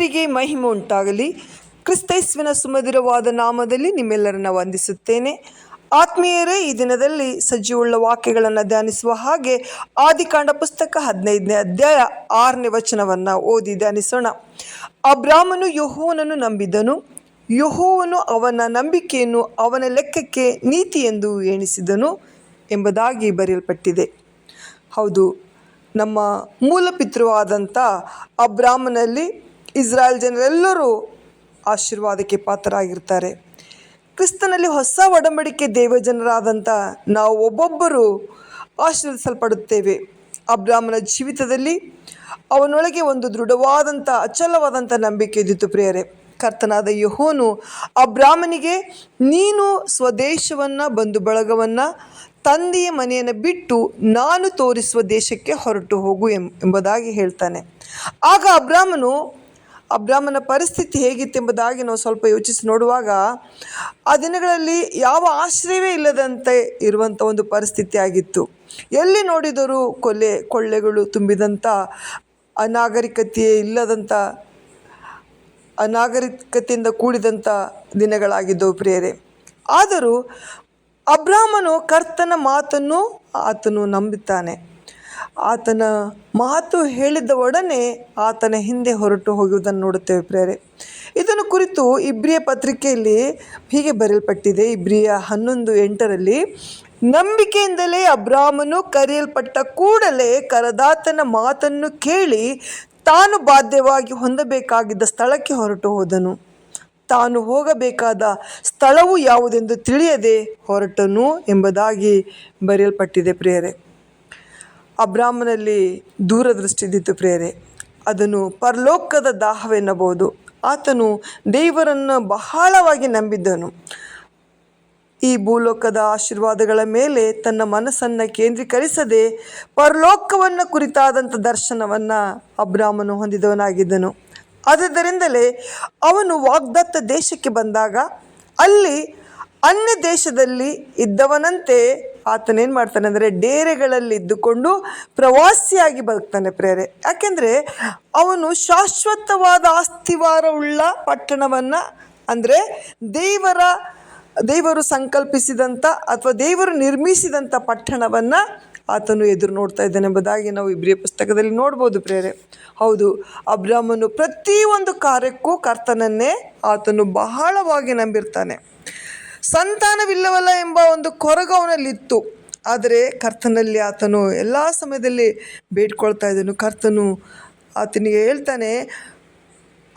ದೇವರಿಗೆ ಮಹಿಮೆ ಉಂಟಾಗಲಿ. ಕ್ರಿಸ್ತೈಸ್ವಿನ ಸುಮಧುರವಾದ ನಾಮದಲ್ಲಿ ನಿಮ್ಮೆಲ್ಲರನ್ನ ವಂದಿಸುತ್ತೇನೆ. ಆತ್ಮೀಯರೇ, ಈ ದಿನದಲ್ಲಿ ಸಜ್ಜಿಯುಳ್ಳ ವಾಕ್ಯಗಳನ್ನು ಧ್ಯಾನಿಸುವ ಹಾಗೆ ಆದಿಕಾಂಡ ಪುಸ್ತಕ ಹದಿನೈದನೇ ಅಧ್ಯಾಯ ಆರನೇ ವಚನವನ್ನು ಓದಿ ಧ್ಯಾನಿಸೋಣ. ಅಬ್ರಾಹ್ಮನು ಯಹೋವನನ್ನು ನಂಬಿದನು. ಯಹೋವನು ಅವನ ನಂಬಿಕೆಯನ್ನು ಅವನ ಲೆಕ್ಕಕ್ಕೆ ನೀತಿ ಎಂದು ಎಣಿಸಿದನು ಎಂಬುದಾಗಿ ಬರೆಯಲ್ಪಟ್ಟಿದೆ. ಹೌದು, ನಮ್ಮ ಮೂಲ ಪಿತೃವಾದಂಥ ಅಬ್ರಾಮನಲ್ಲಿ ಇಸ್ರಾಯೇಲ್ ಜನರೆಲ್ಲರೂ ಆಶೀರ್ವಾದಕ್ಕೆ ಪಾತ್ರರಾಗಿರ್ತಾರೆ. ಕ್ರಿಸ್ತನಲ್ಲಿ ಹೊಸ ಒಡಂಬಡಿಕೆ ದೇವಜನರಾದಂಥ ನಾವು ಒಬ್ಬೊಬ್ಬರು ಆಶೀರ್ವಿಸಲ್ಪಡುತ್ತೇವೆ ಅಬ್ರಾಹ್ಮನ ಜೀವಿತದಲ್ಲಿ ಅವನೊಳಗೆ ಒಂದು ದೃಢವಾದಂಥ, ಅಚಲವಾದಂಥ ನಂಬಿಕೆ ಇದ್ದಿತ್ತು ಪ್ರಿಯರೇ. ಕರ್ತನಾದ ಯಹೋನು ಅಬ್ರಾಹ್ಮನಿಗೆ ನೀನು ಸ್ವದೇಶವನ್ನು, ಬಂಧು ಬಳಗವನ್ನು, ತಂದೆಯ ಮನೆಯನ್ನು ಬಿಟ್ಟು ನಾನು ತೋರಿಸುವ ದೇಶಕ್ಕೆ ಹೊರಟು ಹೋಗು ಎಂಬುದಾಗಿ ಹೇಳ್ತಾನೆ. ಆಗ ಅಬ್ರಾಮನ ಪರಿಸ್ಥಿತಿ ಹೇಗಿತ್ತೆಂಬುದಾಗಿ ನಾವು ಸ್ವಲ್ಪ ಯೋಚಿಸಿ ನೋಡುವಾಗ, ಆ ದಿನಗಳಲ್ಲಿ ಯಾವ ಆಶ್ರಯವೇ ಇಲ್ಲದಂತೆ ಇರುವಂಥ ಒಂದು ಪರಿಸ್ಥಿತಿ ಆಗಿತ್ತು. ಎಲ್ಲಿ ನೋಡಿದರೂ ಕೊಲೆ, ಕೊಳ್ಳೆಗಳು ತುಂಬಿದಂಥ ಅನಾಗರಿಕತೆಯೇ ಇಲ್ಲದಂಥ ಅನಾಗರಿಕತೆಯಿಂದ ಕೂಡಿದಂಥ ದಿನಗಳಾಗಿದ್ದವು ಪ್ರಿಯರೇ. ಆದರೂ ಅಬ್ರಾಹ್ಮನು ಕರ್ತನ ಮಾತನ್ನು ಆತನು ನಂಬುತ್ತಾನೆ ಆತನ ಮಾತು ಹೇಳಿದ ಒಡನೆ ಆತನ ಹಿಂದೆ ಹೊರಟು ಹೋಗುವುದನ್ನು ನೋಡುತ್ತೇವೆ ಪ್ರೇರೆ ಇದನ್ನು ಕುರಿತು ಇಬ್ರಿಯ ಪತ್ರಿಕೆಯಲ್ಲಿ ಹೀಗೆ ಬರೆಯಲ್ಪಟ್ಟಿದೆ. ಇಬ್ರಿಯ ಹನ್ನೊಂದು ಎಂಟರಲ್ಲಿ, ನಂಬಿಕೆಯಿಂದಲೇ ಅಬ್ರಾಹ್ಮನು ಕರೆಯಲ್ಪಟ್ಟ ಕೂಡಲೇ ಕರದಾತನ ಮಾತನ್ನು ಕೇಳಿ ತಾನು ಬಾಧ್ಯವಾಗಿ ಹೊಂದಬೇಕಾಗಿದ್ದ ಸ್ಥಳಕ್ಕೆ ಹೊರಟು ಹೋದನು. ತಾನು ಹೋಗಬೇಕಾದ ಸ್ಥಳವು ಯಾವುದೆಂದು ತಿಳಿಯದೆ ಹೊರಟನು ಎಂಬುದಾಗಿ ಬರೆಯಲ್ಪಟ್ಟಿದೆ ಪ್ರಿಯರೇ. ಅಬ್ರಾಹ್ಮನಲ್ಲಿ ದೂರದೃಷ್ಟಿ ಇದ್ದಿತ್ತು ಪ್ರೇರೆ ಅದನ್ನು ಪರಲೋಕದ ದಾಹವೆನ್ನಬಹುದು ಆತನು ದೇವರನ್ನು ಬಹಳವಾಗಿ ನಂಬಿದ್ದನು. ಈ ಭೂಲೋಕದ ಆಶೀರ್ವಾದಗಳ ಮೇಲೆ ತನ್ನ ಮನಸ್ಸನ್ನು ಕೇಂದ್ರೀಕರಿಸದೆ ಪರಲೋಕವನ್ನು ಕುರಿತಾದಂಥ ದರ್ಶನವನ್ನು ಅಬ್ರಾಹ್ಮನು ಹೊಂದಿದವನಾಗಿದ್ದನು. ಆದ್ದರಿಂದಲೇ ಅವನು ವಾಗ್ದತ್ತ ದೇಶಕ್ಕೆ ಬಂದಾಗ ಅಲ್ಲಿ ಅನ್ಯ ದೇಶದಲ್ಲಿ ಇದ್ದವನಂತೆ ಆತನೇನು ಮಾಡ್ತಾನೆ ಅಂದರೆ ಡೇರೆಗಳಲ್ಲಿ ಇದ್ದುಕೊಂಡು ಪ್ರವಾಸಿಯಾಗಿ ಬದುಕ್ತಾನೆ ಪ್ರೇರೆ ಯಾಕೆಂದರೆ ಅವನು ಶಾಶ್ವತವಾದ ಆಸ್ತಿವಾರವುಳ್ಳ ಪಟ್ಟಣವನ್ನು ಅಂದರೆ ದೇವರ, ದೇವರು ಸಂಕಲ್ಪಿಸಿದಂಥ ಅಥವಾ ದೇವರು ನಿರ್ಮಿಸಿದಂಥ ಪಟ್ಟಣವನ್ನು ಆತನು ಎದುರು ನೋಡ್ತಾ ಇದ್ದಾನೆ ಎಂಬುದಾಗಿ ನಾವು ಇಬ್ರಿಯ ಪುಸ್ತಕದಲ್ಲಿ ನೋಡ್ಬೋದು ಪ್ರೇರೆ ಹೌದು, ಅಬ್ರಾಹ್ಮನು ಪ್ರತಿಯೊಂದು ಕಾರ್ಯಕ್ಕೂ ಕರ್ತನನ್ನೇ ಆತನು ಬಹಳವಾಗಿ ನಂಬಿರ್ತಾನೆ. ಸಂತಾನವಿಲ್ಲವಲ್ಲ ಎಂಬ ಒಂದು ಕೊರಗು ಅವನಲ್ಲಿತ್ತು. ಆದರೆ ಕರ್ತನಲ್ಲಿ ಆತನು ಎಲ್ಲ ಸಮಯದಲ್ಲಿ ಬೇಡ್ಕೊಳ್ತಾ ಇದ್ದನು. ಕರ್ತನು ಆತನಿಗೆ ಹೇಳ್ತಾನೆ,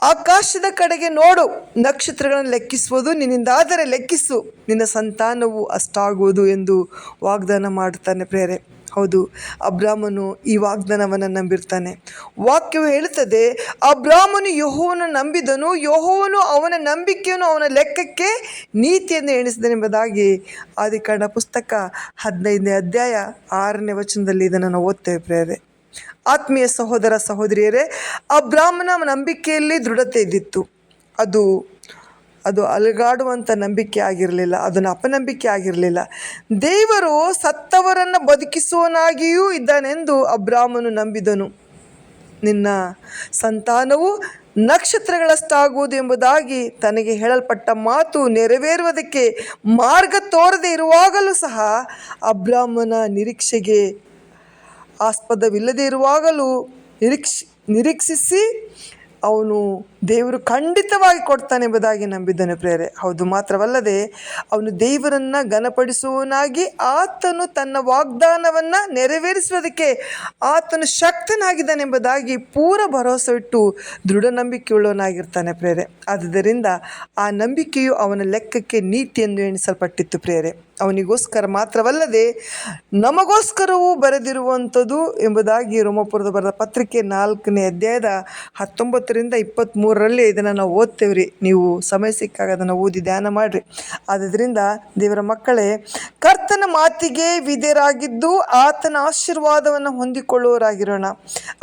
ಆಕಾಶದ ಕಡೆಗೆ ನೋಡು, ನಕ್ಷತ್ರಗಳನ್ನು ಲೆಕ್ಕಿಸುವುದು ನಿನ್ನಿಂದಾದರೆ ಲೆಕ್ಕಿಸು. ನಿನ್ನ ಸಂತಾನವು ಅಷ್ಟಾಗುವುದು ಎಂದು ವಾಗ್ದಾನ ಮಾಡುತ್ತಾನೆ ಪ್ರೇರೆ ಹೌದು. ಅಬ್ರಾಹ್ಮನು ಈ ವಾಗ್ದಾನವನ್ನು ನಂಬಿರ್ತಾನೆ. ವಾಕ್ಯವು ಹೇಳುತ್ತದೆ ಅಬ್ರಾಹ್ಮನು ಯೋಹೋವನ್ನು ನಂಬಿದನು, ಯಹೋವನು ಅವನ ನಂಬಿಕೆಯನ್ನು ಅವನ ಲೆಕ್ಕಕ್ಕೆ ನೀತಿಯನ್ನು ಎಣಿಸಿದನೆಂಬುದಾಗಿ ಆದಿಕಾಂಡ ಪುಸ್ತಕ ಹದಿನೈದನೇ ಅಧ್ಯಾಯ ಆರನೇ ವಚನದಲ್ಲಿ ಇದನ್ನು ನಾವು ಓದ್ತೇವೆ ಪ್ರೇರೆ ಆತ್ಮೀಯ ಸಹೋದರ ಸಹೋದರಿಯರೇ ಅಬ್ರಾಹ್ಮನ ನಂಬಿಕೆಯಲ್ಲಿ ದೃಢತೆ ಇದ್ದಿತ್ತು. ಅದು ಅದು ಅಲುಗಾಡುವಂಥ ನಂಬಿಕೆ ಆಗಿರಲಿಲ್ಲ, ಅದನ್ನು ಅಪನಂಬಿಕೆ ಆಗಿರಲಿಲ್ಲ. ದೇವರು ಸತ್ತವರನ್ನು ಬದುಕಿಸುವನಾಗಿಯೂ ಇದ್ದಾನೆಂದು ಅಬ್ರಾಹ್ಮನು ನಂಬಿದನು. ನಿನ್ನ ಸಂತಾನವು ನಕ್ಷತ್ರಗಳಷ್ಟಾಗುವುದು ಎಂಬುದಾಗಿ ತನಗೆ ಹೇಳಲ್ಪಟ್ಟ ಮಾತು ನೆರವೇರುವುದಕ್ಕೆ ಮಾರ್ಗ ತೋರದೆ ಇರುವಾಗಲೂ ಸಹ ಅಬ್ರಾಹ್ಮನ ನಿರೀಕ್ಷೆಗೆ ಆಸ್ಪದವಿಲ್ಲದೆ ಇರುವಾಗಲೂ ನಿರೀಕ್ಷ, ನಿರೀಕ್ಷಿಸಿ ಅವನು ದೇವರು ಖಂಡಿತವಾಗಿ ಕೊಡ್ತಾನೆ ಎಂಬುದಾಗಿ ನಂಬಿದ್ದನು ಪ್ರೇರೆ ಹೌದು, ಮಾತ್ರವಲ್ಲದೆ ಅವನು ದೇವರನ್ನು ಘನಪಡಿಸುವನಾಗಿ ಆತನು ತನ್ನ ವಾಗ್ದಾನವನ್ನು ನೆರವೇರಿಸುವುದಕ್ಕೆ ಆತನು ಶಕ್ತನಾಗಿದ್ದಾನೆಂಬುದಾಗಿ ಪೂರ ಭರವಸೆ ಇಟ್ಟು ದೃಢ ನಂಬಿಕೆಯುಳ್ಳವನಾಗಿರ್ತಾನೆ ಪ್ರೇರೆ ಆದುದರಿಂದ ಆ ನಂಬಿಕೆಯು ಅವನ ಲೆಕ್ಕಕ್ಕೆ ನೀತಿ ಎಂದು ಎಣಿಸಲ್ಪಟ್ಟಿತ್ತು ಪ್ರೇರೆ ಅವನಿಗೋಸ್ಕರ ಮಾತ್ರವಲ್ಲದೆ ನಮಗೋಸ್ಕರವೂ ಬರೆದಿರುವಂಥದ್ದು ಎಂಬುದಾಗಿ ರೋಮಪುರದ ಬರೆದ ಪತ್ರಿಕೆ ನಾಲ್ಕನೇ ಅಧ್ಯಾಯದ ಹತ್ತೊಂಬತ್ತರಿಂದ ಇಪ್ಪತ್ತ್ಮೂರರಲ್ಲಿ ಇದನ್ನು ನಾವು ಓದ್ತೇವೆ ರೀ ನೀವು ಸಮಯ ಸಿಕ್ಕಾಗ ಅದನ್ನು ಓದಿ ಧ್ಯಾನ ಮಾಡಿರಿ. ಆದ್ದರಿಂದ ದೇವರ ಮಕ್ಕಳೇ, ಕರ್ತನ ಮಾತಿಗೆ ವಿಧೇಯರಾಗಿದ್ದು ಆತನ ಆಶೀರ್ವಾದವನ್ನು ಹೊಂದಿಕೊಳ್ಳುವವರಾಗಿರೋಣ.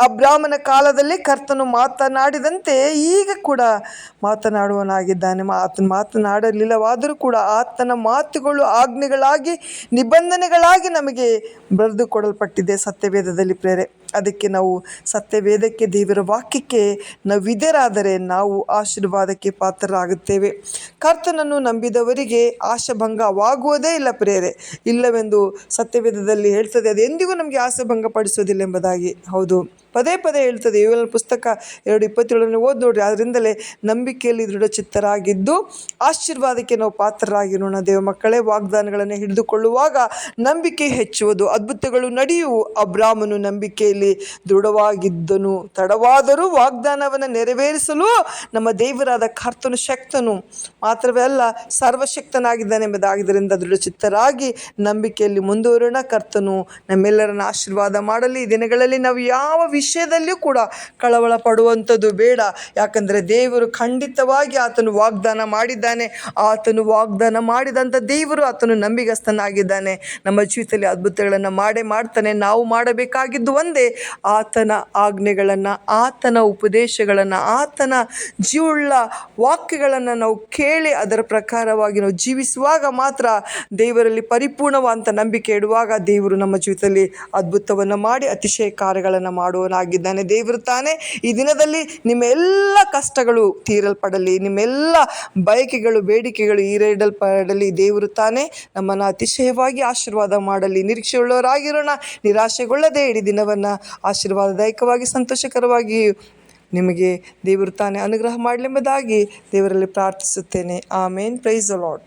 ಅಬ್ರಾಹ್ಮನ ಕಾಲದಲ್ಲಿ ಕರ್ತನು ಮಾತನಾಡಿದಂತೆ ಈಗ ಕೂಡ ಮಾತನಾಡುವನಾಗಿದ್ದಾನೆ ಆತನ ಮಾತನಾಡಲಿಲ್ಲವಾದರೂ ಕೂಡ ಆತನ ಮಾತುಗಳು ಆಜ್ಞೆಗಳಾಗಿ ನಿಬಂಧನೆಗಳಾಗಿ ನಮಗೆ ಬರೆದುಕೊಡಲ್ಪಟ್ಟಿದೆ ಸತ್ಯವೇದದಲ್ಲಿ ಪ್ರೇರೆ. ಅದಕ್ಕೆ ನಾವು ಸತ್ಯವೇದಕ್ಕೆ ದೇವರ ವಾಕ್ಯಕ್ಕೆ ನಾವು ನಾವು ಆಶೀರ್ವಾದಕ್ಕೆ ಪಾತ್ರರಾಗುತ್ತೇವೆ. ಕರ್ತನನ್ನು ನಂಬಿದವರಿಗೆ ಆಶಾಭಂಗವಾಗುವುದೇ ಇಲ್ಲ ಪ್ರೇರೆ ಇಲ್ಲವೆಂದು ಸತ್ಯವೇದದಲ್ಲಿ ಹೇಳ್ತದೆ, ಅದು ಎಂದಿಗೂ ನಮಗೆ ಆಶಾಭಂಗ ಪಡಿಸೋದಿಲ್ಲ ಎಂಬುದಾಗಿ. ಹೌದು, ಪದೇ ಪದೇ ಹೇಳ್ತದೆ. ಇವೆಲ್ಲ ಪುಸ್ತಕ ಎರಡು ಇಪ್ಪತ್ತೇಳನ್ನು ಓದಿ ನೋಡ್ರಿ ಅದರಿಂದಲೇ ನಂಬಿಕೆಯಲ್ಲಿ ದೃಢಚಿತ್ತರಾಗಿದ್ದು ಆಶೀರ್ವಾದಕ್ಕೆ ನಾವು ಪಾತ್ರರಾಗಿರೋಣ. ದೇವ ಮಕ್ಕಳೇ, ವಾಗ್ದಾನಗಳನ್ನು ಹಿಡಿದುಕೊಳ್ಳುವಾಗ ನಂಬಿಕೆ ಹೆಚ್ಚುವುದು, ಅದ್ಭುತಗಳು ನಡೆಯುವು. ಅಬ್ರಾಮನು ನಂಬಿಕೆಯಲ್ಲಿ ದೃಢವಾಗಿದ್ದನು. ತಡವಾದರೂ ವಾಗ್ದಾನವನ್ನು ನೆರವೇರಿಸಲು ನಮ್ಮ ದೇವರಾದ ಕರ್ತನು ಶಕ್ತನು. ಮಾತ್ರವೇ ಅಲ್ಲ, ಸರ್ವಶಕ್ತನಾಗಿದ್ದಾನೆ ಎಂಬುದಾಗಿದ್ದರಿಂದ ದೃಢಚಿತ್ತರಾಗಿ ನಂಬಿಕೆಯಲ್ಲಿ ಮುಂದುವರೋಣ ಕರ್ತನು. ನಮ್ಮೆಲ್ಲರನ್ನು ಆಶೀರ್ವಾದ ಮಾಡಲಿ. ದಿನಗಳಲ್ಲಿ ನಾವು ಯಾವ ವಿಷಯದಲ್ಲಿಯೂ ಕೂಡ ಕಳವಳ ಪಡುವಂಥದ್ದು ಬೇಡ. ಯಾಕಂದರೆ ದೇವರು ಖಂಡಿತವಾಗಿ ಆತನು ವಾಗ್ದಾನ ಮಾಡಿದ್ದಾನೆ. ಆತನು ವಾಗ್ದಾನ ಮಾಡಿದಂಥ ದೇವರು ಆತನು ನಂಬಿಗಸ್ತನಾಗಿದ್ದಾನೆ. ನಮ್ಮ ಜೀವಿತದಲ್ಲಿ ಅದ್ಭುತಗಳನ್ನು ಮಾಡೇ ಮಾಡ್ತಾನೆ. ನಾವು ಮಾಡಬೇಕಾಗಿದ್ದು ಒಂದೇ ಆತನ ಆಜ್ಞೆಗಳನ್ನು, ಆತನ ಉಪದೇಶಗಳನ್ನು, ಆತನ ಜೀವುಳ್ಳ ವಾಕ್ಯಗಳನ್ನು ನಾವು ಕೇಳಿ ಅದರ ಪ್ರಕಾರವಾಗಿ ನಾವು ಜೀವಿಸುವಾಗ ಮಾತ್ರ ದೇವರಲ್ಲಿ ಪರಿಪೂರ್ಣವಾದಂಥ ನಂಬಿಕೆ ಇಡುವಾಗ ದೇವರು ನಮ್ಮ ಜೀವಿತದಲ್ಲಿ ಅದ್ಭುತವನ್ನು ಮಾಡಿ ಅತಿಶಯ ಕಾರ್ಯಗಳನ್ನು ಮಾಡುವನಾಗಿದ್ದಾನೆ ದೇವರು ತಾನೇ ಈ ದಿನದಲ್ಲಿ ನಿಮ್ಮ ಎಲ್ಲ ಕಷ್ಟಗಳು ತೀರಲ್ಪಡಲಿ ನಿಮ್ಮೆಲ್ಲ ಬಯಕೆಗಳು, ಬೇಡಿಕೆಗಳು ಈರೇಡಲ್ಪಡಲಿ ದೇವರು ತಾನೇ ನಮ್ಮನ್ನು ಅತಿಶಯವಾಗಿ ಆಶೀರ್ವಾದ ಮಾಡಲಿ. ನಿರೀಕ್ಷೆಯುಳ್ಳವರಾಗಿರೋಣ, ನಿರಾಶೆಗೊಳ್ಳದೆ ಇಡೀ ದಿನವನ್ನು ಆಶೀರ್ವಾದದಾಯಕವಾಗಿ ಸಂತೋಷಕರವಾಗಿ ನಿಮಗೆ ದೇವರು ತಾನೇ ಅನುಗ್ರಹ ಮಾಡಲೆಂಬುದಾಗಿ ದೇವರಲ್ಲಿ ಪ್ರಾರ್ಥಿಸುತ್ತೇನೆ. ಆಮೇನ್. Price lord